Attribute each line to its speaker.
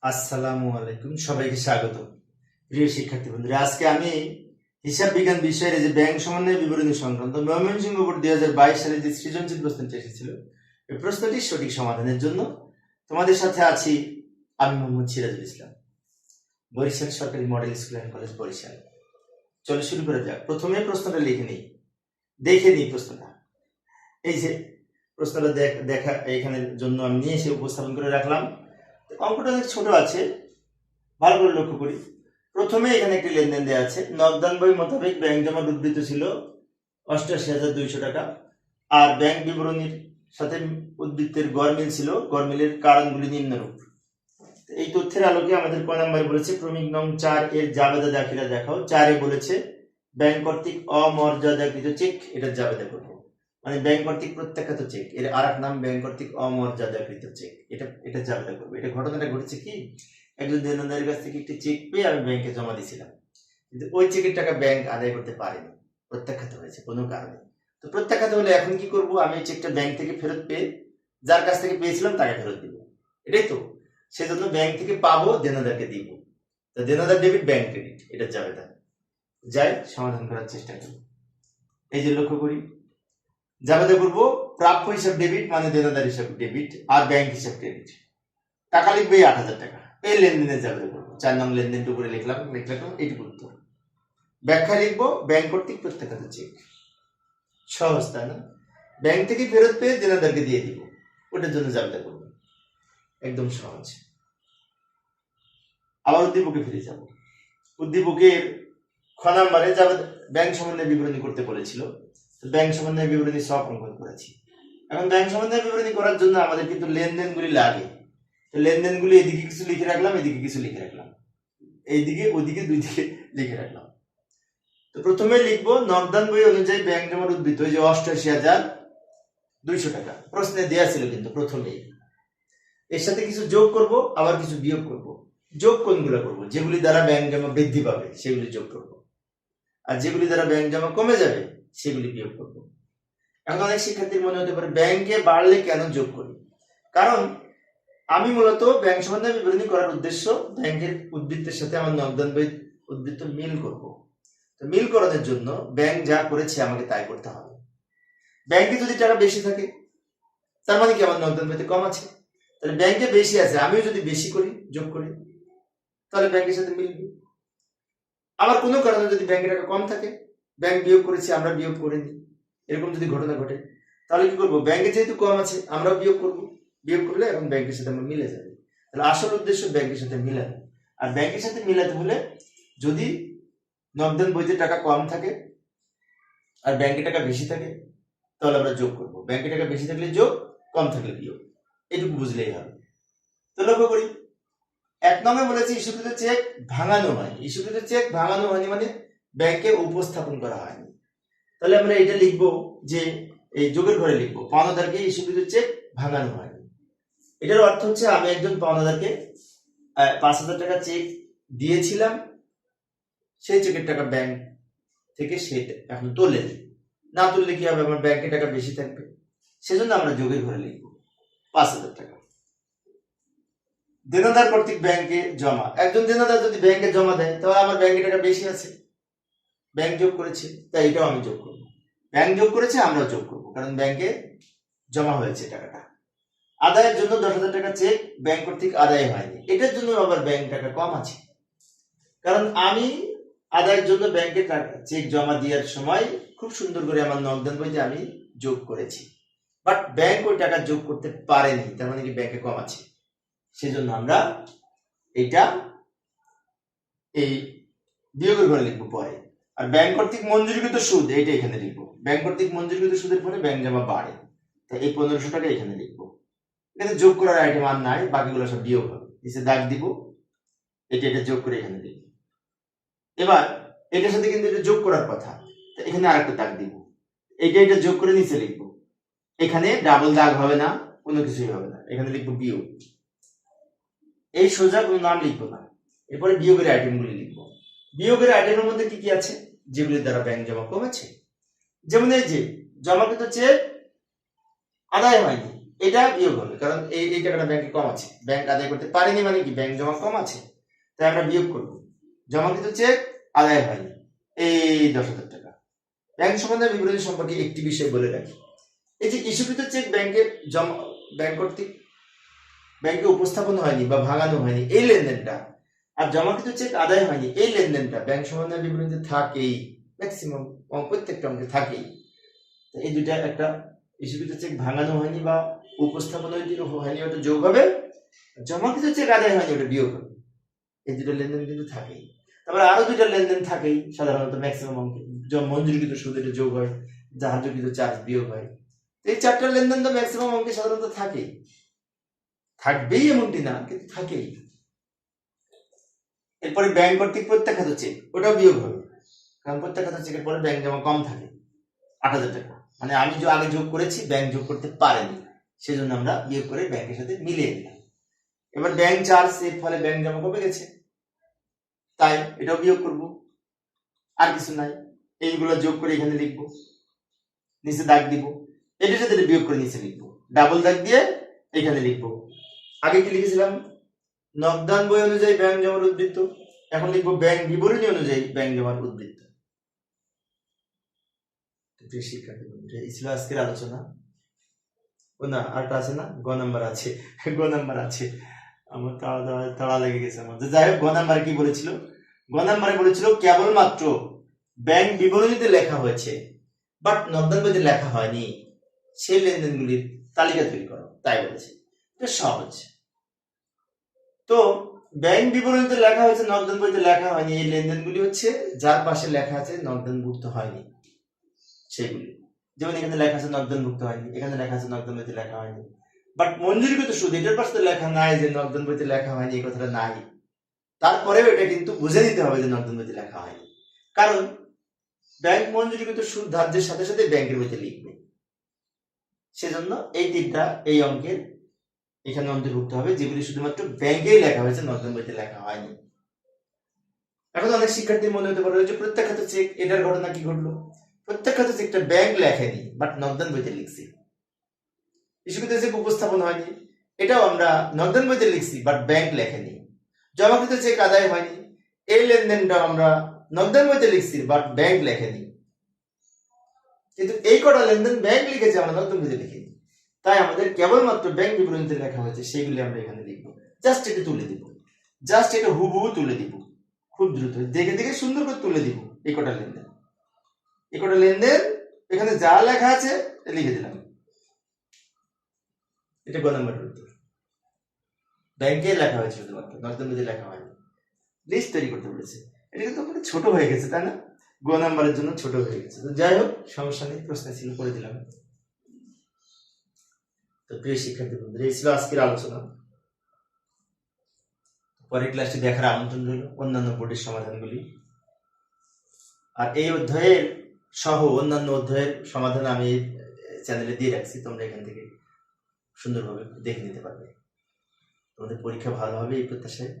Speaker 1: আসসালামু আলাইকুম, সবাইকে স্বাগত। প্রিয় শিক্ষার্থী বন্ধুরা, আজকে আমি হিসাব বিজ্ঞান বিষয়ের যে ব্যাংক সমন্বয় বিবরণী সংক্রান্ত ময়মনসিংহ বোর্ড দুই হাজার বাইশ সালে যে সৃজনশীল প্রশ্নটি এসেছিল, এই প্রশ্নটির সঠিক সমাধানের জন্য তোমাদের সাথে আছি আমি মোহাম্মদ সিরাজুল ইসলাম, বরিশাল সরকারি model school and college Barishal. চলো শুরু করে যাক। প্রথমে প্রশ্নটা লিখে নিই, দেখে নিই প্রশ্নটা। এই যে প্রশ্নটা দেখ- দেখা এখানে জন্য আমি নিয়ে এসে উপস্থাপন করে রাখলাম। অঙ্কটা ছোট আছে, ভালো করে লক্ষ্য করি। প্রথমে এখানে একটি লেনদেন দেওয়া আছে। নগদান বই মোতাবেক ব্যাংক জমা উদ্ধৃত ছিল অষ্টাশি হাজার দুইশো টাকা। আর ব্যাংক বিবরণীর সাথে উদ্বৃত্তের গরমিল ছিল গরমিলের কারণগুলি নিম্নরূপ। এই তথ্যের আলোকে আমাদের ক নাম্বার বলেছে, ক্রমিক নং চার এর জাবেদা দাখিলা দেখাও। চারে বলেছে, ব্যাংক কর্তৃক অমর্যাদাকৃত চেক, এটা জাবেদা করব। মানে ব্যাংক কর্তৃক প্রত্যাখ্যাত চেক, এর আর এক নাম ব্যাংক কর্তৃক অমর্যাদাকৃত চেক। এটা এটা জাবেদা করব। এটা ঘটনাটা ঘটেছে কি? একজন দেনদারের কাছ থেকে একটি চেক পেয়ে আমি ব্যাংকে জমা দিয়েছিলাম। কিন্তু ওই চেকের টাকা ব্যাংক আদায় করতে পারেনি, প্রত্যাখ্যাত হয়েছে কোনো কারণে। তো প্রত্যাখ্যাত হলে এখন কি করব? আমি এই চেকটা ব্যাংক থেকে ফেরত পেয়ে যার কাছ থেকে পেয়েছিলাম তাকে ফেরত দিব। এটাই তো। সেজন্য ব্যাংক থেকে পাবো, দেনাদারকে দিব। তো দেনাদার ডেবিট, ব্যাংক ক্রেডিট, এটা যাবে তা যাই, সমাধান করার চেষ্টা করি। এই যে লক্ষ্য করি জাবেদা করব, প্রাপ্য হিসাব ডেবিট মানে দেনাদার হিসাব ডেবিট আর ব্যাংক হিসাব ক্রেডিট টাকা লিখবে আট হাজার টাকা। এই লেনদেনের জাবেদা করব। চার নং লেনদেনটা উপরে লিখলাম লিখলাম, এইটুকু উত্তর। ব্যাখ্যা লিখব ব্যাংক কর্তৃক প্রত্যাখ্যাত চেক সহজ, তাই না? ব্যাংক থেকে ফেরত পেয়ে দেনাদারকে দিয়ে দিব। ওটার জন্য জাবেদা করব। একদম সহজ। আবার উদ্দীপকে ফিরে যাব। উদ্দীপকের খ নাম্বারে যাবে ব্যাংক সম্বন্ধে বিবরণী করতে বলেছিল। ব্যাংক সমন্বয় বিবরণী সব অঙ্কন করেছি। এখন ব্যাংক সমন্বয় বিবরণী করার জন্য আমাদের কিন্তু লেনদেনগুলি লাগে। তো লেনদেনগুলি এদিকে কিছু লিখে রাখলাম, এদিকে কিছু লিখে রাখলাম। এইদিকে, ওদিকে দুই দিকে লিখে রাখলাম। তো প্রথমে লিখব নগদান বই অনুযায়ী ব্যাংক জমার ওই যে অষ্টআশি হাজার দুইশো টাকা। প্রশ্নে দেয়া ছিল কিন্তু প্রথমেই। এর সাথে কিছু যোগ করব, আবার কিছু বিয়োগ করব। যোগ কোনগুলো করব? যেগুলি দ্বারা ব্যাংক জমা বৃদ্ধি পাবে, সেগুলি যোগ করব। আর যেগুলি দ্বারা ব্যাংক জমা কমে যাবে সেগুলি বিয়োগ করব। এখন অনেক শিক্ষার্থীর মনে হতে পারে ব্যাংকে বাড়লে কেন যোগ করি? কারণ আমি মূলত ব্যাংক সম্বন্ধে বিবরণী করার উদ্দেশ্য ব্যাংকের উদ্বৃত্তের সাথে আমার নগদান বই উদ্বৃত্ত মিল করব। তো মিল করানোর জন্য ব্যাংক যা করেছে আমাকে তাই করতে হবে। ব্যাংকে যদি টাকা বেশি থাকে, তার মানে কি আমার নগদান বইতে কম আছে? তাহলে ব্যাংকে বেশি আছে, আমিও যদি বেশি করি, যোগ করি, তাহলে ব্যাংকের সাথে মিলবে। আবার কোনো কারণে যদি ব্যাংকের টাকা কম থাকে ব্যাংক বিয়োগ করেছে, আমরা বিয়োগ করিনি এরকম যদি ঘটনা ঘটে, তাহলে কি করব? ব্যাংকে যেহেতু কম আছে আমরা বিয়োগ করব। বিয়োগ করলে এখন ব্যাংকের সাথে আমরা মিলে যাবে। তাহলে আসল উদ্দেশ্য ব্যাংকের সাথে মিলানো। আর ব্যাংকের সাথে মিলাতে হলে যদি নগদান বইতে টাকা কম থাকে আর ব্যাংকে টাকা বেশি থাকে, তাহলে আমরা যোগ করব। ব্যাংকে টাকা বেশি থাকলে যোগ, কম থাকলে বিয়োগ। এটুকু বুঝলেই হবে। তো লক্ষ্য করি, এক নম্বরে বলেছে ইস্যুকৃত চেক ভাঙানো হয় ইস্যুকৃত চেক ভাঙানো হয়নি মানে ব্যাংকে উপস্থাপন করা হয়নি। তাহলে আমরা এটা লিখব যে এই যোগের ঘরে লিখব, পাওনাদারকে ইস্যুকৃত চেক ভাঙানো হয়নি। এটার অর্থ হচ্ছে আমি একজন পাওনাদারকে পাঁচ হাজার টাকা চেক দিয়েছিলাম, সেই চেকের টাকা ব্যাংক থেকে সে এখন তোলে। না তুললে কি হবে? আমার ব্যাংকে টাকা বেশি থাকবে। সেজন্য আমরা যোগের ঘরে লিখব পাঁচ হাজার টাকা। দেনাদার কর্তৃক ব্যাংকে জমা। একজন দেনাদার যদি ব্যাংকে জমা দেয়, তাহলে আমার ব্যাংকে টাকা বেশি আছে। ব্যাংক যোগ করেছে, তাই এটাও আমি যোগ করব। ব্যাংক যোগ করেছে, আমরাও যোগ করব, কারণ ব্যাংকে জমা হয়েছে টাকাটা। আদায়ের জন্য দশ হাজার টাকা চেক ব্যাংক কর্তৃক আদায় হয়নি। এটার জন্য আবার ব্যাংক টাকা কম আছে। কারণ আমি আদায়ের জন্য ব্যাংকে টাকা চেক জমা দেওয়ার সময় খুব সুন্দর করে আমার নগদান বইতে আমি যোগ করেছি। বাট ব্যাংক ওই টাকা যোগ করতে পারেনি, তার মানে কি ব্যাংকে কম আছে। সেজন্য আমরা এটা এই বিয়োগের ঘরে লিখব পরে। আর ব্যাংক কর্তৃক মঞ্জুরিকৃত সুদ, এইটা এখানে লিখব। ব্যাংক কর্তৃক মঞ্জুরিকৃত সুদের ফলে ব্যাংক জমা বাড়ে। তাই এই পনেরোশো টাকা এখানে লিখব। এখানে যোগ করার আইটেম আর নাই, বাকিগুলো সব বিয়োগ হবে। নিচে দাগ দিব, এটা এটা যোগ করে এখানে লিখব। এবার, এটার সাথে কিন্তু এটা যোগ করার কথা। তো এখানে আরেকটা দাগ দিব। এটা এটা যোগ করে নিচে লিখব। এখানে ডাবল দাগ হবে না, কোনো কিছুই হবে না। এখানে লিখব বিয়োগ। এই সোজা কোনো নাম লিখব না। এরপরে বিয়োগের আইটেমগুলি লিখব। বিয়োগের আইটেমের মধ্যে কি কি আছে? যেগুলির দ্বারা ব্যাংক জমা কমেছে। যেমন এই যে জমাকৃত চেক আদায় হয়নি, এটা বিয়োগ হবে, কারণ এই এই টাকাটা ব্যাংকে কম আছে। ব্যাংক আদায় করতে পারেনি মানে কি? ব্যাংক জমা কম আছে, তাই আমরা বিয়োগ করব। জমাকৃত চেক আদায় হয়নি, এই দশ হাজার টাকা। ব্যাংক সম্বন্ধে বিবরণী সম্পর্কে একটি বিষয় বলে রাখি। এই যে ইস্যুকৃত চেক ব্যাংকের জমা, ব্যাংক কর্তৃক, ব্যাংকে উপস্থাপন হয়নি বা ভাঙানো হয়নি, এই লেনদেনটা আর জমাকৃত চেক আদায় হয়নি, এই লেনদেনটা ব্যাংক সম্বন্ধে বিবরণীতে থাকেই ম্যাক্সিমাম প্রত্যেকটা অঙ্কে থাকেই। তো এই দুইটা একটা ইস্যুকৃত চেক ভাঙানো হয়নি বা উপস্থাপন হয়নি ওটা যোগ হবে জমাকৃত চেক আদায় হয়নি, ওটা বিয়োগ হবে। এই দুটো লেনদেন কিন্তু থাকেই। তারপরে আরও দুইটা লেনদেন থাকেই, সাধারণত ম্যাক্সিমাম অঙ্কে। মঞ্জুরিকৃত সুদ এটা যোগ হয়, জাহাজকৃত চার্জ বিয়োগ হয়। এই চারটা লেনদেন তো ম্যাক্সিমাম অঙ্কে সাধারণত থাকেই। থাকবেই এমনটি না, কিন্তু থাকেই। এরপরে ব্যাংক কর্তৃক প্রত্যাখ্যাত চেক ওটাও বিয়োগ হবে। কারণ প্রত্যাখ্যাত চেকের পরে ব্যাংক জমা কম থাকে, আট হাজার টাকা। মানে আমি যে আগে যোগ করেছি ব্যাংক যোগ করতে পারেনি। সেজন্য আমরা বিয়োগ করে ব্যাংকের সাথে মিলিয়ে দিলাম এবার ব্যাংক চার্জ এর ফলে ব্যাংক জমা কমে গেছে। তাই এটাও বিয়োগ করব। আর কিছু নাই। এইগুলো যোগ করে এখানে লিখব। নিচে দাগ দিব। এটার সাথে বিয়োগ করে নিচে লিখব। ডাবল দাগ দিয়ে এখানে লিখব। আগে কি লিখেছিলাম? নগদান বই অনুযায়ী ব্যাংক জমার উদ্বৃত্ত। এখন লিখব ব্যাংক বিবরণী অনুযায়ী ব্যাংক জমার উদ্বৃত্ত। এই ছিল আজকের আলোচনা। ও না আরটা আছে না? গ নাম্বার আছে। গ নাম্বার আছে। আমার তাড়া তাড়া- তাড়া লেগে গেছে আমার। যাই হোক, গ নাম্বার কি বলেছিল? গ নাম্বারে বলেছিল, কেবলমাত্র ব্যাংক বিবরণীতে লেখা হয়েছে, বাট নগদান বইতে লেখা হয়নি। সেই লেনদেনগুলির তালিকা তৈরি করো। তাই বলেছে। এটা সহজ। তো ব্যাংক বিবরণীতে লেখা হয়েছে নগদান বইতে লেখা হয়নি। এই লেনদেনগুলি হচ্ছে, যার পাশে লেখা আছে, নগদানভুক্ত হয়নি। সেগুলি। যেমন এখানে লেখা আছে, নগদানভুক্ত হয়নি। এখানে লেখা আছে নগদান বইতে লেখা হয়নি। বাট মঞ্জুরিকৃত সুদ, এটার পাশে তো লেখা নাই যে নগদান বইতে লেখা হয়নি, এই কথাটা নাই। তারপরেও এটা কিন্তু বুঝে নিতে হবে যে নগদান বইতে লেখা হয়নি। কারণ ব্যাংক মঞ্জুরিকৃত সুদ ধার্যের সাথে সাথে ব্যাংকের বইতে লিখবে। সেজন্য এই তিনটা, এই অঙ্কের এখানে অন্তর্ভুক্ত হবে, যেগুলি শুধুমাত্র ব্যাংকেই লেখা হয়েছে নগদান বইতে লেখা হয়নি। এখন অনেক শিক্ষার্থীর মনে হতে পারে প্রত্যাখ্যাত চেক, এটার ঘটনা কি ঘটলো? প্রত্যাখ্যাত চেকটা ব্যাংক লেখেনি, বাট নগদান বইতে লিখছি। ইস্যুকৃত চেক উপস্থাপন হয়নি, এটাও আমরা নগদান বইতে লিখছি, বাট ব্যাংক লেখেনি। জমাকৃত চেক আদায় হয়নি, এই লেনদেনটা আমরা নগদান বইতে লিখছি, বাট ব্যাংক লেখেনি। কিন্তু এই কটা লেনদেন ব্যাংক লিখেছে, আমরা নগদান বইতে লিখিনি। তাই আমাদের কেবলমাত্র ব্যাংক বিবরণীতে লেখা হয়েছে সেগুলি আমরা এখানে লিখব জাস্ট এটা তুলে দিব। জাস্ট এটা হুবহু তুলে দিব। খুব দ্রুত। দেখে দেখে সুন্দর করে তুলে দিব এই কটা লেনদেন। এই কটা লেনদেন, এখানে যা লেখা আছে লিখে দিলাম। এটা গ নম্বরের উত্তর। ব্যাংকে লেখা হয়েছে শুধুমাত্র বইতে লেখা হয়নি। লিস্ট তৈরি করতে বলেছে। এটা কিন্তু অনেক ছোট হয়ে গেছে, তাই না? গো নাম্বারের জন্য ছোট হয়ে গেছে। তো যাই হোক, সমস্যা নেই, প্রশ্ন ছিল, করে দিলাম। তো প্রিয় শিক্ষার্থী বন্ধুরা, এই ছিল আজকের আলোচনা। পরের ক্লাসটি দেখার আমন্ত্রণ রইল অন্যান্য বোর্ডের সমাধানগুলি। আর এই অধ্যায়ের সহ অন্যান্য অধ্যায়ের সমাধান আমি চ্যানেলে দিয়ে রাখছি, তোমরা এখান থেকে সুন্দরভাবে দেখে নিতে পারবে। তোমাদের পরীক্ষা ভালো হবে এই প্রত্যাশায়।